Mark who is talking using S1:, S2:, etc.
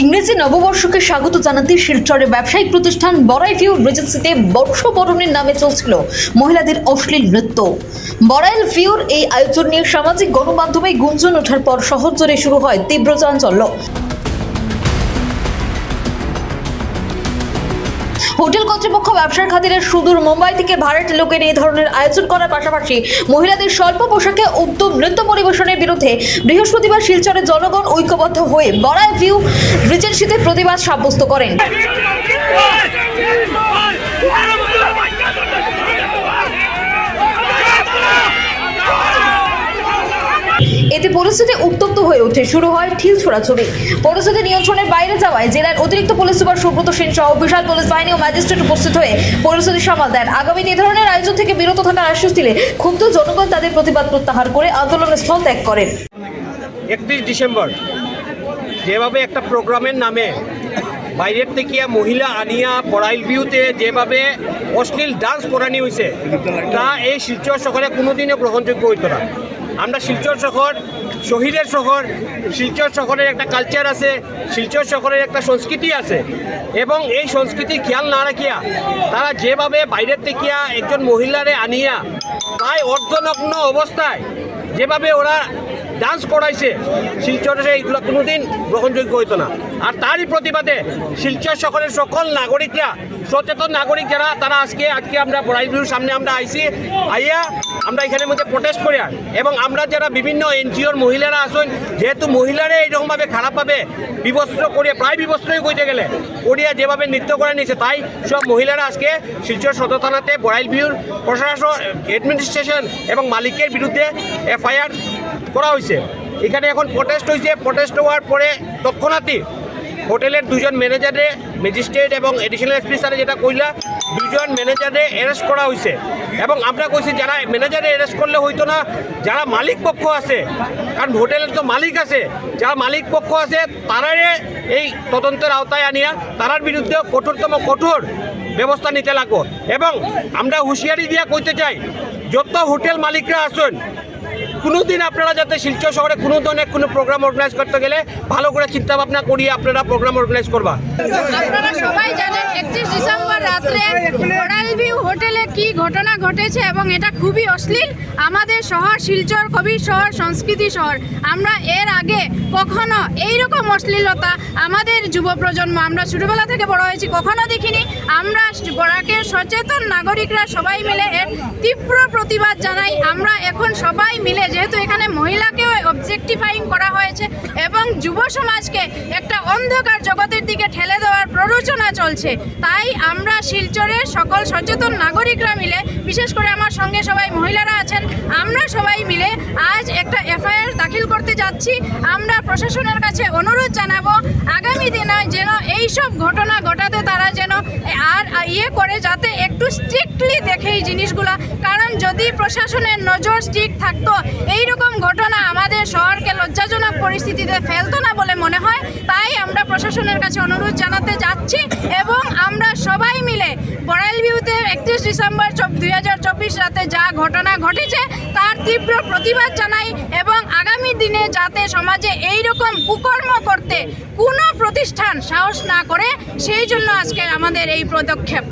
S1: ইংরেজি নববর্ষকে স্বাগত জানাতে শিলচরের ব্যবসায়িক প্রতিষ্ঠান বড়াই ভিউ রেজেন্সিতে বর্ষবরণের নামে চলছিল মহিলাদের অশ্লীল নৃত্য। বড়াইল ভিউর এই আয়োজন নিয়ে সামাজিক গণমাধ্যমে গুঞ্জন ওঠার পর শহর জুড়ে শুরু হয় তীব্র চাঞ্চল্য। হোটেল কর্তৃপক্ষ ব্যবসার খাতিরে সুদূর মুম্বাই থেকে ভারত লোকের এই ধরনের আয়োজন করার পাশাপাশি মহিলাদের স্বল্প পোশাকে উদ্যম নৃত্য পরিবেশনের বিরুদ্ধে বৃহস্পতিবার শিলচরে জনগণ ঐক্যবদ্ধ হয়ে বড়ায় ভিউ রিজেন্সিতে প্রতিবাদ সাব্যস্ত করেন। পরিস্থিতি উত্তপ্ত হয়ে ওঠে শুরু হয় ঠিল ছোড়াছড়ি পরিস্থিতি নিয়ন্ত্রণের বাইরে যাওয়ায় জেলার অতিরিক্ত পুলিশ সুপার সুব্রত সেন সহ বিশাল পুলিশ বাহিনী ও ম্যাজিস্ট্রেট উপস্থিত হয়ে পরিস্থিতি সামাল দেন। আগামী এ ধরনের আয়োজন থেকে বিরত থাকার আশ্বাস দিলে ক্ষুব্ধ জনগণ তাদের প্রতিবাদ প্রত্যাহার করে আন্দোলনের স্থল ত্যাগ করেন।
S2: একত্রিশ ডিসেম্বর, যেভাবে একটা প্রোগ্রামের নামে বাইরের থেকে মহিলা আনিয়া পড়াইল বিউতে যেভাবে অশ্লীল ডান্স করানি হয়েছে তা এই শিলচর শহরে কোনোদিনও গ্রহণযোগ্য হইতো না। আমরা শিলচর শহর শহীদের শহর, শিলচর শহরের একটা কালচার আছে, শিলচর শহরের একটা সংস্কৃতি আছে। এবং এই সংস্কৃতি খেয়াল না রাখিয়া তারা যেভাবে বাইরের থেকে একজন মহিলারে আনিয়া প্রায় অর্ধনগ্ন অবস্থায় যেভাবে ওরা ডান্স করাইছে, শিলচরে এইগুলো কোনোদিন গ্রহণযোগ্য হইতো না। আর তারই প্রতিবাদে শিলচর শহরের সকল নাগরিকরা, সচেতন নাগরিক যারা তারা আজকে আজকে আমরা বড়াইবিউর সামনে আমরা আইসি আইয়া আমরা এখানের মধ্যে প্রটেস্ট করি এবং আমরা যারা বিভিন্ন এনজিওর মহিলারা আসুন যেহেতু মহিলারা এইরকমভাবে খারাপভাবে বিবস্ত্র করিয়া, প্রায় বিবস্ত্রই কইতে গেলে, করিয়া যেভাবে নৃত্য করে নিয়েছে, তাই সব মহিলারা আজকে শিলচর সদর থানাতে বড়াইল বিউর প্রশাসন অ্যাডমিনিস্ট্রেশন এবং মালিকের বিরুদ্ধে এফআইআর করা হয়েছে এখানে এখন প্রটেস্ট হয়েছে প্রটেস্ট হওয়ার পরে তৎক্ষণাৎই হোটেলের দুজন ম্যানেজারে, ম্যাজিস্ট্রেট এবং এডিশনাল এসপি স্যারে যেটা কইলা, দুজন ম্যানেজারে অ্যারেস্ট করা হয়েছে এবং আমরা কইছি, যারা ম্যানেজারে অ্যারেস্ট করলে হইতো না, যারা মালিক পক্ষ আছে, কারণ হোটেলের তো মালিক আছে, যারা মালিক পক্ষ আছে তারারে এই তদন্তের আওতায় আনিয়া, তারার বিরুদ্ধে কঠোরতম কঠোর ব্যবস্থা নিতে লাগবো। এবং আমরা হুঁশিয়ারি দিয়া কইতে চাই, যত হোটেল মালিকরা আসুন কোনোদিন আপনারা যাতে শিলচর শহরে কোনো ধরনের কোনো প্রোগ্রাম অর্গানাইজ করতে গেলে ভালো করে চিন্তা ভাবনা করিয়ে আপনারা প্রোগ্রাম অর্গানাইজ করবা।
S3: আপনারা সবাই জানেন, একত্রিশ ডিসেম্বর রাত্রে ভিউ হোটেলে কি ঘটনা ঘটেছে এবং এটা খুবই অশ্লীল। আমাদের শহর শিলচর, কবির শহর, সংস্কৃতি শহর। আমরা এর আগে কখনো এইরকম অশ্লীলতা আমাদের যুব প্রজন্ম, আমরা ছোটবেলা থেকে বড় হয়েছি, কখনো দেখিনি। আমরা বরাকের সচেতন নাগরিকরা সবাই মিলে এর তীব্র প্রতিবাদ জানাই। আমরা এখন সবাই মিলে যেহেতু এখানে মহিলাকেও অবজেক্টিফাইং করা হয়েছে এবং যুব সমাজকে একটা অন্ধকার জগতের দিকে ঠেলে দেওয়ার প্ররোচনা চলছে, তাই আমরা শিলচরের সকল সচেতন নাগরিকরা মিলে, বিশেষ করে আমার সঙ্গে সবাই মহিলারা আছেন, আমরা সবাই মিলে আজ একটা এফআইআর দাখিল করতে যাচ্ছি। আমরা প্রশাসনের কাছে অনুরোধ জানাব, আগামী দিনে যেন এইসব ঘটনা ঘটাতে তারা যেন ইয়ে করে যাতে একটু স্ট্রিক্টলি দেখে এই জিনিসগুলো। কারণ যদি প্রশাসনের নজর স্ট্রিক থাকতো, এইরকম ঘটনা আমাদের শহরকে লজ্জাজনক পরিস্থিতিতে ফেলতো না বলে মনে হয়। তাই আমরা প্রশাসনের কাছে অনুরোধ জানাতে যাচ্ছি এবং আমরা সবাই মিলে বড়াইল ভিউতে একত্রিশ ডিসেম্বর দুই হাজার চব্বিশ রাতে যা ঘটনা ঘটেছে, তার তীব্র প্রতিবাদ জানাই এবং দিনে যাতে সমাজে এই রকম কুকর্ম করতে কোনো প্রতিষ্ঠান সাহস না করে, সেই জন্য আজকে আমাদের এই পদক্ষেপ।